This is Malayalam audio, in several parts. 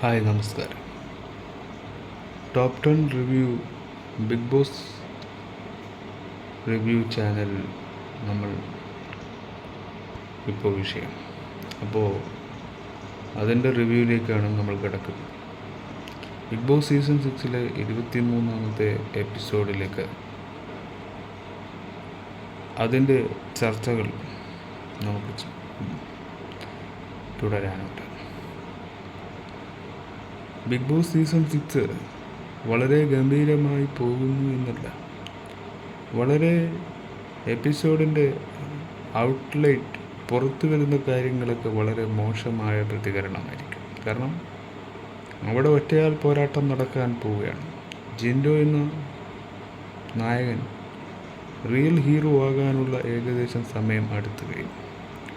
ഹായ് നമസ്കാരം. Top ten review Bigg Boss review channel നമ്മൾ ഇപ്പോൾ വിഷയം. അപ്പോൾ അതിന്റെ റിവ്യൂവിലേക്കാണ് നമ്മൾ കിടക്കുന്നത്. ബിഗ് ബോസ് സീസൺ സിക്സിലെ ഇരുപത്തി മൂന്നാമത്തെ എപ്പിസോഡിലേക്ക് അതിന്റെ ചർച്ചകൾ നമുക്ക് തുടരാനുണ്ട്. ബിഗ് ബോസ് സീസൺ സിക്സ് വളരെ ഗംഭീരമായി പോകുന്നു എന്നല്ല. വളരെ എപ്പിസോഡിന്റെ ഔട്ട്ലൈറ്റ് പുറത്തു വരുന്ന കാര്യങ്ങളൊക്കെ വളരെ മോശമായ പ്രതികരണമായിരിക്കും. കാരണം അവിടെ ഒറ്റയാൾ പോരാട്ടം നടക്കാൻ പോവുകയാണ്. ജിൻഡോ എന്ന നായകൻ റിയൽ ഹീറോ ആകാനുള്ള ഏകദേശം സമയം അടുത്തു കഴിഞ്ഞു.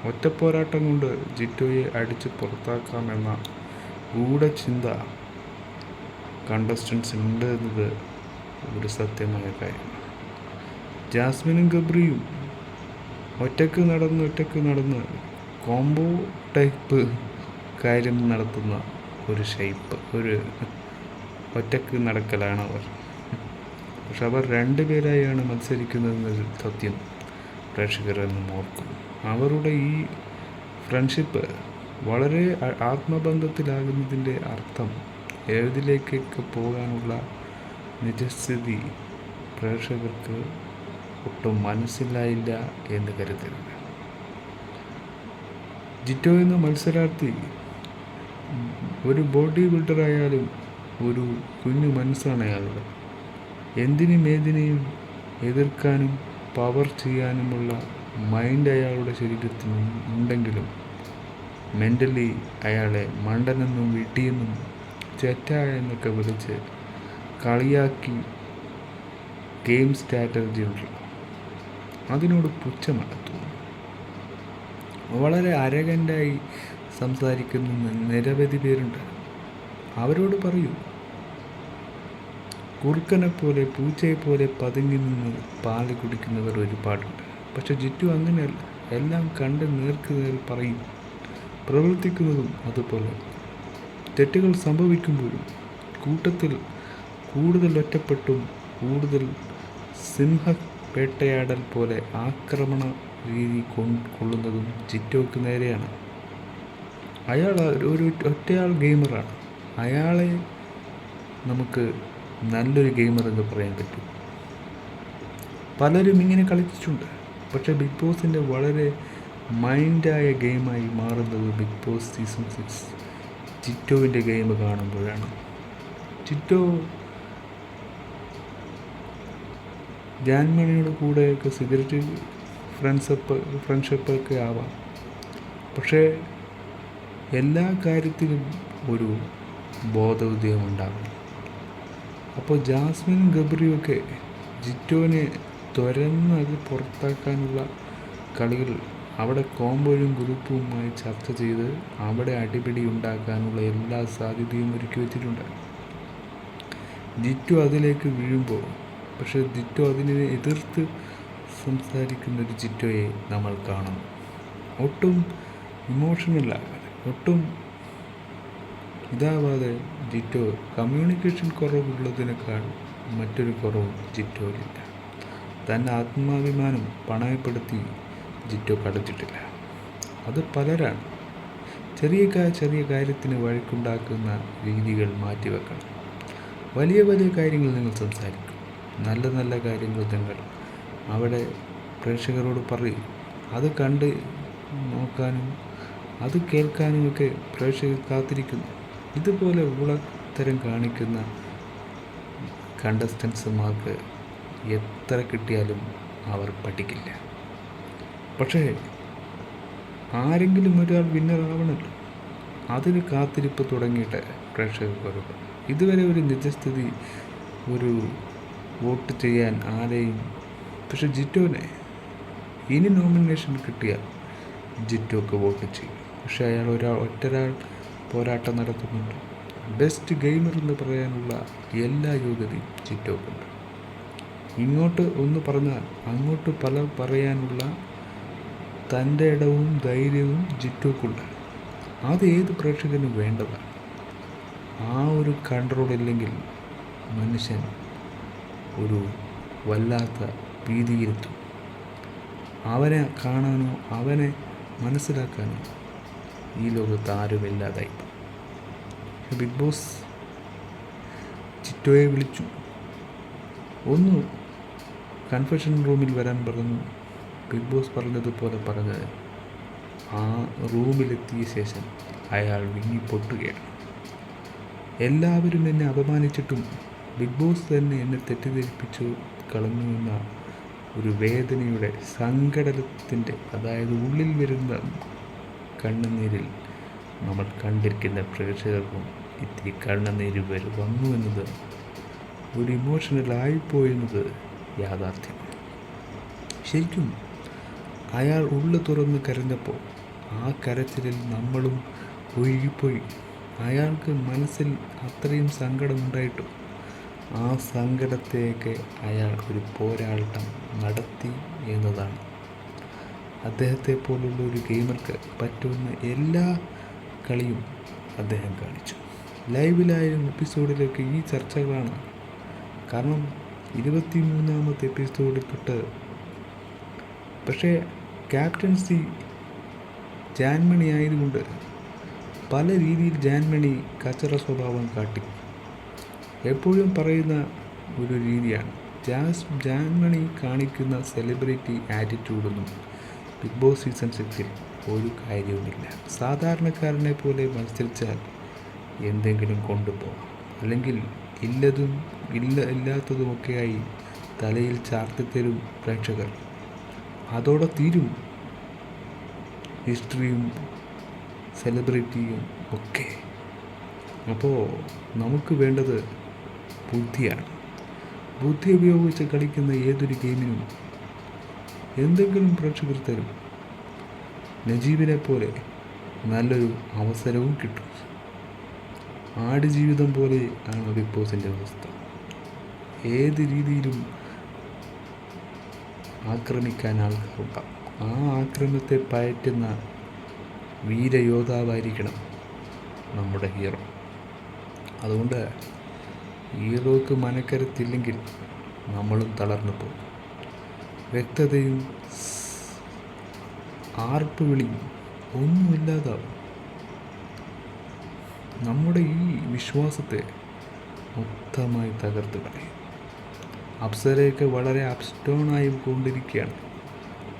ഒറ്റപ്പോരാട്ടം കൊണ്ട് ജിറ്റോയെ അടിച്ച് പുറത്താക്കാമെന്ന ഗൂഢചിന്ത കണ്ടസ്റ്റൻസ് ഉണ്ട് എന്നത് ഒരു സത്യമായ കാര്യമാണ് ജാസ്മിനും ഗബ്രിയും ഒറ്റയ്ക്ക് നടന്ന് ഒറ്റയ്ക്ക് നടന്ന് കോംബോ ടൈപ്പ് കാര്യം നടത്തുന്ന ഒരു ഷേപ്പ് ഒരു ഒറ്റയ്ക്ക് നടക്കലാണ് അവർ. പക്ഷെ അവർ രണ്ടുപേരായാണ് മത്സരിക്കുന്നതെന്നൊരു സത്യം പ്രേക്ഷകരെന്നും ഓർക്കും അവരുടെ ഈ ഫ്രണ്ട്ഷിപ്പ് വളരെ ആത്മബന്ധത്തിലാകുന്നതിന്റെ അർത്ഥം ഏതിലേക്കൊക്കെ പോകാനുള്ള നിജസ്ഥിതി പ്രേക്ഷകർക്ക് ഒട്ടും മനസ്സിലായില്ല എന്ന് കരുതരുത്. ജിറ്റോ എന്ന മത്സരാർത്ഥി ഒരു ബോഡി ബിൽഡറായാലും ഒരു കുഞ്ഞു മനസ്സാണ് അയാളുടെ. എന്തിനും ഏതിനെയും എതിർക്കാനും പവർ ചെയ്യാനുമുള്ള മൈൻഡ് അയാളുടെ ശരീരത്തിന് ഉണ്ടെങ്കിലും മെന്റലി അയാളെ മണ്ടനെന്നും വിട്ടിയെന്നും ചെറ്റായ എന്നൊക്കെ വിളിച്ച് കളിയാക്കി ഗെയിം സ്ട്രാറ്റജി ഉണ്ടല്ലോ അതിനോട് പുച്ഛമാണ് വളരെ അരകന്റായി സംസാരിക്കുന്ന നിരവധി പേരുണ്ട് അവരോട് പറയൂ. കുറുക്കനെ പോലെ പൂച്ചയെ പോലെ പതുങ്ങി നിന്ന് പാൽ കുടിക്കുന്നവർ ഒരുപാടുണ്ട്. പക്ഷെ ജിറ്റു അങ്ങനെയല്ല. എല്ലാം കണ്ട് നേർക്ക് നേർ പറയും. പ്രവർത്തിക്കുന്നതും അതുപോലെ. തെറ്റുകൾ സംഭവിക്കുമ്പോഴും കൂട്ടത്തിൽ കൂടുതൽ ഒറ്റപ്പെട്ടും കൂടുതൽ സിംഹ വേട്ടയാടൽ പോലെ ആക്രമണ രീതി കൊള്ളുന്നതും ചിറ്റോക്ക് നേരെയാണ്. അയാൾ ഒരു ഒറ്റയാൾ ഗെയിമറാണ്. അയാളെ നമുക്ക് നല്ലൊരു ഗെയിമർ എന്ന് പറയാൻ പറ്റും. പലരും ഇങ്ങനെ കളിച്ചിട്ടുണ്ട്. പക്ഷേ ബിഗ് ബോസിന്റെ വളരെ മൈൻഡായ ഗെയിമായി മാറുന്നത് ബിഗ് ബോസ് സീസൺ സിക്സ് ചിറ്റോവിന്റെ ഗെയിം കാണുമ്പോഴാണ്. ചിറ്റോ ജാൻമണിയുടെ കൂടെയൊക്കെ സിഗരറ്റ് ഫ്രണ്ട്സപ്പ് ഫ്രണ്ട്ഷിപ്പൊക്കെ ആവാം. പക്ഷേ എല്ലാ കാര്യത്തിലും ഒരു ബോധോദയം ഉണ്ടാകും അപ്പോൾ ജാസ്മിനും ഗബ്രിയൊക്കെ ജിറ്റോനെ തുരന്ന് അത് പുറത്താക്കാനുള്ള കളികൾ അവിടെ കോമ്പോഴും ഗ്രൂപ്പുമായി ചർച്ച ചെയ്ത് അവിടെ അടിപിടി ഉണ്ടാക്കാനുള്ള എല്ലാ സാധ്യതയും ഒരുക്കി വെച്ചിട്ടുണ്ട്. ജിറ്റു അതിലേക്ക് വീഴുമ്പോൾ പക്ഷേ ജിറ്റു അതിനെ എതിർത്ത് സംസാരിക്കുന്ന ഒരു ജിറ്റോയെ നമ്മൾ കാണും. ഒട്ടും ഇമോഷണലാകാതെ ഒട്ടും ഇതാവാതെ ജിറ്റോ കമ്മ്യൂണിക്കേഷൻ കുറവുള്ളതിനേക്കാൾ മറ്റൊരു കുറവും ജിറ്റോയിലില്ല തന്റെ ആത്മാഭിമാനം പണയപ്പെടുത്തി ജിറ്റോ കടത്തിട്ടില്ല അത് പലരാണ്. ചെറിയ ചെറിയ കാര്യത്തിന് വഴക്കുണ്ടാക്കുന്ന രീതികൾ മാറ്റിവെക്കണം. വലിയ വലിയ കാര്യങ്ങൾ നിങ്ങൾ സംസാരിക്കും. നല്ല നല്ല കാര്യങ്ങൾ നിങ്ങൾ അവിടെ പ്രേക്ഷകരോട് പറയും. അത് കണ്ട് നോക്കാനും അത് കേൾക്കാനുമൊക്കെ പ്രേക്ഷകർ കാത്തിരിക്കുന്നു. ഇതുപോലെ ഉളത്തരം കാണിക്കുന്ന കണ്ടസ്റ്റൻസുമാർക്ക് എത്ര കിട്ടിയാലും അവർ പഠിക്കില്ല. പക്ഷേ ആരെങ്കിലും ഒരാൾ വിന്നർ ആവണമല്ലോ അതിന് കാത്തിരിപ്പ് തുടങ്ങിയിട്ട് പ്രേക്ഷകർക്ക് ഒരു ഇതുവരെ ഒരു നിജസ്ഥിതി ഒരു വോട്ട് ചെയ്യാൻ ആരെയും പക്ഷെ ജിറ്റോനെ ഇനി നോമിനേഷൻ കിട്ടിയാൽ ജിറ്റോക്ക് വോട്ട് ചെയ്യും. പക്ഷേ അയാൾ ഒരാൾ ഒറ്റരാൾ പോരാട്ടം നടത്തുന്നുണ്ട്. ബെസ്റ്റ് ഗെയിമർ എന്ന് പറയാനുള്ള എല്ലാ യോഗ്യതയും ജിറ്റോക്കുണ്ട്. ഇങ്ങോട്ട് ഒന്ന് പറഞ്ഞാൽ അങ്ങോട്ട് പല പറയാനുള്ള തന്റെ ഇടവും ധൈര്യവും ജിറ്റോക്കുണ്ട് അത് ഏത് പ്രേക്ഷകനും വേണ്ടതാണ്? ആ ഒരു കൺട്രോൾ ഇല്ലെങ്കിൽ മനുഷ്യൻ ഒരു വല്ലാത്ത ഭീതിയിലെത്തും. അവനെ കാണാനോ അവനെ മനസ്സിലാക്കാനോ ഈ ലോകത്ത് ആരുമില്ലാതായി. ബിഗ് ബോസ് ചിറ്റോയെ വിളിച്ചു. ഒന്ന് കൺഫെഷൻ റൂമിൽ വരാൻ പറഞ്ഞു. ബിഗ് ബോസ് പറഞ്ഞതുപോലെ പറഞ്ഞ് ആ റൂമിലെത്തിയ ശേഷം അയാൾ വിങ്ങി പൊട്ടുകയാണ് എല്ലാവരും എന്നെ അപമാനിച്ചിട്ടും ബിഗ് ബോസ് തന്നെ എന്നെ തെറ്റിദ്ധരിപ്പിച്ചു കളഞ്ഞു എന്ന ഒരു വേദനയുടെ സങ്കടത്തിന്റെ അതായത് ഉള്ളിൽ വരുന്ന കണ്ണുനീരിൽ നമ്മൾ കണ്ടിരിക്കുന്ന പ്രേക്ഷകർക്കും ഇത്തിരി കണ്ണുനീര് വരെ വന്നു എന്നത് ഒരു ഇമോഷണൽ ആയിപ്പോയെന്നത് യാഥാർത്ഥ്യമാണ്. ശരിക്കും അയാൾ ഉള്ളു തുറന്ന് കരഞ്ഞപ്പോൾ ആ കരച്ചിലിൽ നമ്മളും ഒഴുകിപ്പോയി. അയാൾക്ക് മനസ്സിൽ അത്രയും സങ്കടമുണ്ടായിട്ടും. ആ സങ്കടത്തെയൊക്കെ അയാൾ ഒരു പോരാട്ടം നടത്തി എന്നതാണ്. അദ്ദേഹത്തെ പോലുള്ള ഒരു ഗെയിമർക്ക് പറ്റുന്ന എല്ലാ കളിയും അദ്ദേഹം കാണിച്ചു. ലൈവിലായാലും എപ്പിസോഡിലൊക്കെ ഈ ചർച്ചകളാണ്. കാരണം ഇരുപത്തി മൂന്നാമത്തെ എപ്പിസോഡിൽ തൊട്ട് പക്ഷേ ക്യാപ്റ്റൻസി ജാൻമണി ആയതുകൊണ്ട് പല രീതിയിൽ ജാൻമണി കച്ചറ സ്വഭാവം കാട്ടി. എപ്പോഴും പറയുന്ന ഒരു രീതിയാണ്. ജാസ് ജാൻമണി കാണിക്കുന്ന സെലിബ്രിറ്റി ആറ്റിറ്റ്യൂഡൊന്നും ബിഗ് ബോസ് സീസൺ സിക്സിൽ ഒരു കാര്യവുമില്ല. സാധാരണക്കാരനെ പോലെ മത്സരിച്ചാൽ എന്തെങ്കിലും കൊണ്ടുപോകാം. അല്ലെങ്കിൽ ഇല്ലതും ഇല്ല ഇല്ലാത്തതുമൊക്കെയായി തലയിൽ ചാർത്തിത്തരും പ്രേക്ഷകർ. അതോടെ തീരും. ഹിസ്റ്ററിയും സെലിബ്രിറ്റിയും ഒക്കെ. അപ്പോൾ നമുക്ക് വേണ്ടത് ബുദ്ധിയാണ്. ബുദ്ധി ഉപയോഗിച്ച് കളിക്കുന്ന ഏതൊരു ഗെയിമിനും എന്തെങ്കിലും പ്രേക്ഷകർ തരും നജീബിനെ പോലെ നല്ലൊരു അവസരവും കിട്ടും. ആടുജീവിതം പോലെ ആണ് ബിഗ് ബോസിന്റെ അവസ്ഥ. ഏത് രീതിയിലും ആക്രമിക്കാൻ ആൾക്കാരുണ്ടാവും. ആ ആക്രമത്തെ പയറ്റുന്ന വീരയോദ്ധാവായിരിക്കണം നമ്മുടെ ഹീറോ. അതുകൊണ്ട് ഹീറോക്ക് മനക്കരുത്തില്ലെങ്കിൽ നമ്മളും തളർന്നു പോകും. വ്യക്തതയും ആർപ്പുവിളിയും ഒന്നുമില്ലാതാവും. നമ്മുടെ ഈ വിശ്വാസത്തെ മൊത്തമായി തകർത്ത് കളയും. അപ്സരയൊക്കെ വളരെ അപ്സ്റ്റോണായി കൊണ്ടിരിക്കുകയാണ്.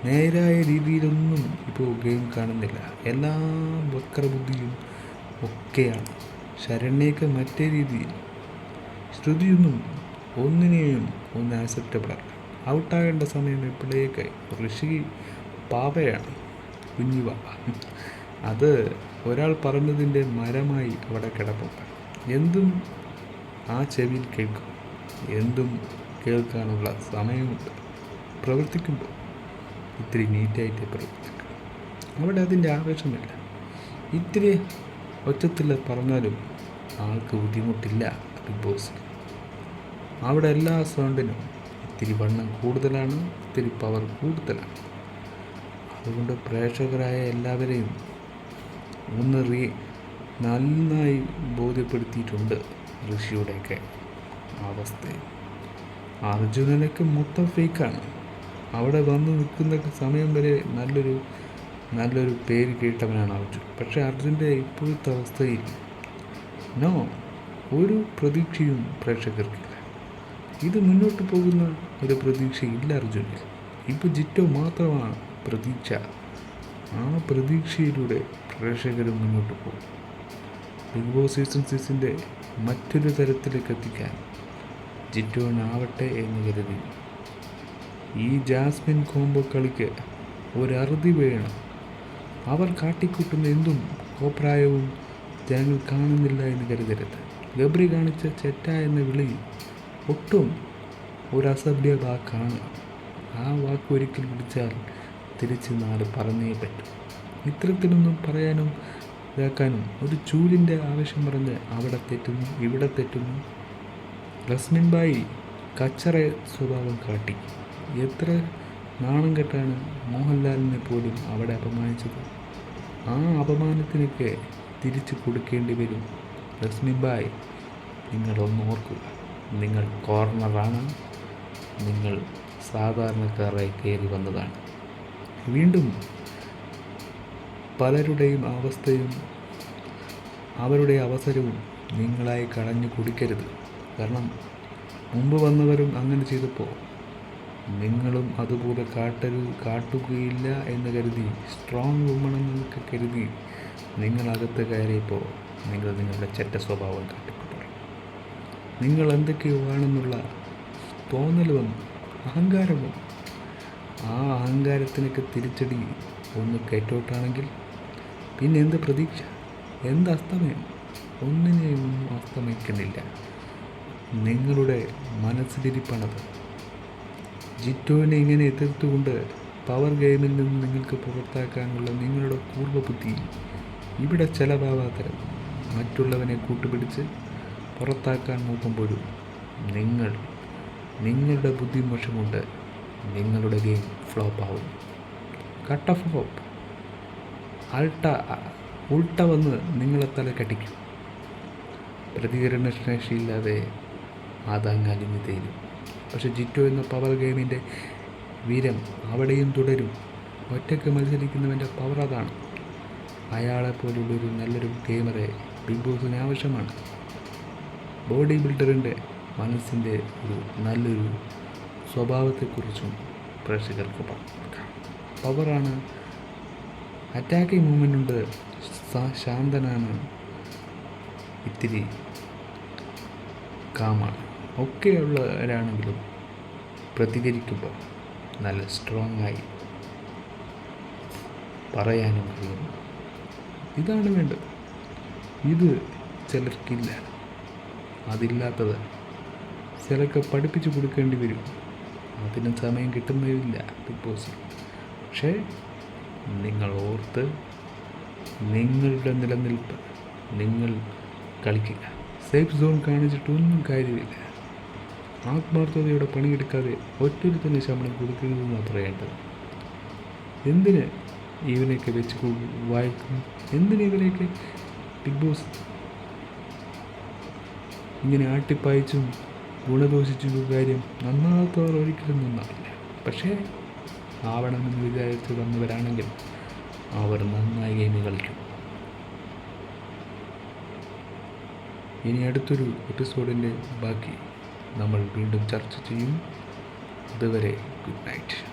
നേരായ രീതിയിലൊന്നും ഇപ്പോൾ ഗെയിം കാണുന്നില്ല. എല്ലാം വക്രബുദ്ധിയും ഒക്കെയാണ്. ശരണ്യൊക്കെ മറ്റേ രീതിയിൽ ശ്രുതിയൊന്നും ഒന്നിനെയും ഒന്ന് ആക്സെപ്റ്റബിൾ അല്ല. ഔട്ടാകേണ്ട സമയം എപ്പോഴേക്കായി? ഋഷി പാവയാണ് കുഞ്ഞു പാവ. അത് ഒരാൾ പറഞ്ഞതിന്റെ മരമായി അവിടെ കിടപ്പുണ്ട്. എന്തും ആ ചെവിയിൽ കേൾക്കും. എന്തും കേൾക്കാനുള്ള സമയമുണ്ട്. പ്രവർത്തിക്കുമ്പോൾ ഇത്തിരി നീറ്റായിട്ട് പ്രവർത്തിക്കും അവിടെ അതിന്റെ ആവേശമില്ല. ഇത്തിരി ഒറ്റത്തിൽ പറഞ്ഞാലും ആൾക്ക് ബുദ്ധിമുട്ടില്ല ബിഗ് ബോസ് അവിടെ എല്ലാ സൗണ്ടിനും ഇത്തിരി വണ്ണം കൂടുതലാണ് ഇത്തിരി പവർ കൂടുതലാണ്. അതുകൊണ്ട് പ്രേക്ഷകരായ എല്ലാവരെയും ഒന്ന് റീ നന്നായി ബോധ്യപ്പെടുത്തിയിട്ടുണ്ട് ഋഷിയുടെയൊക്കെ അവസ്ഥ അർജുനനൊക്കെ മൊത്തം ഫേക്കാണ് അവിടെ വന്ന് നിൽക്കുന്ന സമയം വരെ നല്ലൊരു നല്ലൊരു പേര് കേട്ടവനാണ് അർജുൻ. പക്ഷേ അർജുന്റെ ഇപ്പോഴത്തെ അവസ്ഥയിൽ നോ ഒരു പ്രതീക്ഷയും പ്രേക്ഷകർക്കില്ല. ഇത് മുന്നോട്ട് പോകുന്ന ഒരു പ്രതീക്ഷയില്ല അർജുനിൽ ഇപ്പോൾ ജിറ്റോ മാത്രമാണ് പ്രതീക്ഷ. ആ പ്രതീക്ഷയിലൂടെ പ്രേക്ഷകർ മുന്നോട്ട് പോകും. ബിഗ് ബോസ് സീസൺ സീസിന്റെ മറ്റൊരു തരത്തിലേക്ക് എത്തിക്കാൻ ജിറ്റോനാവട്ടെ എന്ന് കരുതി. ഈ ജാസ്മിൻ കോംബോ കളിക്ക് ഒരറുതി വേണം. അവർ കാട്ടിക്കൂട്ടുന്ന എന്തും കോപ്രായവും ജനങ്ങൾ കാണുന്നില്ല എന്ന് കരുതരുത്. ഗബ്രി കാണിച്ച ചെറ്റ എന്ന വിളി ഒട്ടും ഒരു അസഭ്യ വാക്കാണ്. ആ വാക്ക് ഒരിക്കൽ വിളിച്ചാൽ തിരിച്ച് നാല് പറഞ്ഞേ പറ്റും. ഇത്തരത്തിലൊന്നും പറയാനും ഇതാക്കാനും ഒരു ചൂലിന്റെ ആവശ്യം പറഞ്ഞ് അവിടെ തെറ്റുന്നു ഇവിടെ തെറ്റുന്നു. റസ്മിൻ ബായി കച്ചറ സ്വഭാവം കാട്ടി. എത്ര നാണം കെട്ടാണ് മോഹൻലാലിനെ പോലും അവിടെ അപമാനിച്ചത്? ആ അപമാനത്തിനൊക്കെ തിരിച്ചു കൊടുക്കേണ്ടി വരും. റസ്മി ബായ് നിങ്ങളൊന്ന് ഓർക്കുക. നിങ്ങൾ കോർണറാണ് നിങ്ങൾ സാധാരണക്കാരായി കയറി വന്നതാണ്. വീണ്ടും പലരുടെയും അവസ്ഥയും അവരുടെ അവസരവും നിങ്ങളായി കളഞ്ഞു കുടിക്കരുത്. കാരണം മുമ്പ് വന്നവരും അങ്ങനെ ചെയ്തപ്പോൾ നിങ്ങളും അതുപോലെ കാട്ടരു കാട്ടുകയില്ല എന്ന് കരുതി സ്ട്രോങ് വുമൺ എന്നൊക്കെ കരുതി നിങ്ങൾ അകത്ത് കയറിയപ്പോൾ നിങ്ങൾ നിങ്ങളുടെ ചെറ്റ സ്വഭാവം കാട്ടിക്കൊണ്ടു നിങ്ങൾ എന്തൊക്കെയോ ആണെന്നുള്ള തോന്നൽ വന്നു അഹങ്കാരം വന്നു. ആ അഹങ്കാരത്തിനൊക്കെ തിരിച്ചടി ഒന്ന് കയറ്റോട്ടാണെങ്കിൽ പിന്നെ എന്ത് പ്രതീക്ഷ? എന്ത് അസ്തമയം? ഒന്നിനെയും ഒന്നും അസ്തമിക്കുന്നില്ല. നിങ്ങളുടെ മനസ്സിലിരിപ്പണത് ജിറ്റോനെ ഇങ്ങനെ എതിർത്തുകൊണ്ട് പവർ ഗെയിമിൽ നിന്ന് നിങ്ങൾക്ക് പുറത്താക്കാനുള്ള നിങ്ങളുടെ പൂർവബുദ്ധി ഇവിടെ ചെലവാകാതെ മറ്റുള്ളവനെ കൂട്ടുപിടിച്ച് പുറത്താക്കാൻ നോക്കുമ്പോഴും നിങ്ങൾ നിങ്ങളുടെ ബുദ്ധിമോശം കൊണ്ട് നിങ്ങളുടെ ഗെയിം ഫ്ലോപ്പ് ആവും. കട്ട് ഓഫ് ഹോപ്പ് അൾട്ട ഉൾട്ട വന്ന് നിങ്ങളെ തലക്കടിക്കും പ്രതികരണ ശേഷിയില്ലാതെ അതങ്ങ് അലിഞ്ഞു തേരും. പക്ഷെ ജിറ്റോ എന്ന പവർ ഗെയിമിന്റെ വീരം അവിടെയും തുടരും. ഒറ്റയ്ക്ക് മത്സരിക്കുന്നവന്റെ പവർ അതാണ്. അയാളെപ്പോലുള്ളൊരു നല്ലൊരു ഗെയിമറെ ബിഗ് ബോസിന് ആവശ്യമാണ്. ബോഡി ബിൽഡറിന്റെ മനസ്സിന്റെ ഒരു നല്ലൊരു സ്വഭാവത്തെക്കുറിച്ചും പ്രേക്ഷകർക്ക് പവറാണ്. അറ്റാക്കിംഗ് മൂവ്മെന്റ് ഉണ്ട് ശാന്തനാണ്. ഇത്തിരി കാമാണ്. ഒക്കെയുള്ളവരാണെങ്കിലും പ്രതികരിക്കുമ്പോൾ നല്ല സ്ട്രോങ് ആയി പറയാനും കഴിയും. ഇതാണ് വേണ്ടത്. ഇത് ചിലർക്കില്ല. അതില്ലാത്തത് ചിലർക്ക് പഠിപ്പിച്ചു കൊടുക്കേണ്ടി വരും. അതിന് സമയം കിട്ടുന്നില്ല ബിഗ് ബോസ് പക്ഷേ നിങ്ങൾ ഓർത്ത് നിങ്ങളുടെ നിലനിൽപ്പ് നിങ്ങൾ കളിക്കുക. സേഫ് സോൺ കാണിച്ചിട്ടൊന്നും കാര്യമില്ല. ആത്മാർത്ഥതയോടെ പണിയെടുക്കാതെ ഒറ്റൊരുത്തിന് ശമ്പളം കൊടുക്കുന്നത് മാത്രമേ വേണ്ടത്. എന്തിന് ഇവനെയൊക്കെ വെച്ച് വായിക്കും? എന്തിന് ഇവനെയൊക്കെ ബിഗ് ബോസ് ഇങ്ങനെ ആട്ടിപ്പായിച്ചും ഗുണദോഷിച്ചും കാര്യം നന്നാത്തവർ ഒരിക്കലും നന്നാവില്ല. പക്ഷേ ആവണമെന്ന് വിചാരിച്ച് വന്നവരാണെങ്കിൽ അവർ നന്നായി ഗെയിം കളിക്കും. ഇനി അടുത്തൊരു എപ്പിസോഡിന്റെ ബാക്കി. നമ്മൾ വീണ്ടും ചർച്ച ചെയ്യും. അതുവരെ ഗുഡ് നൈറ്റ്.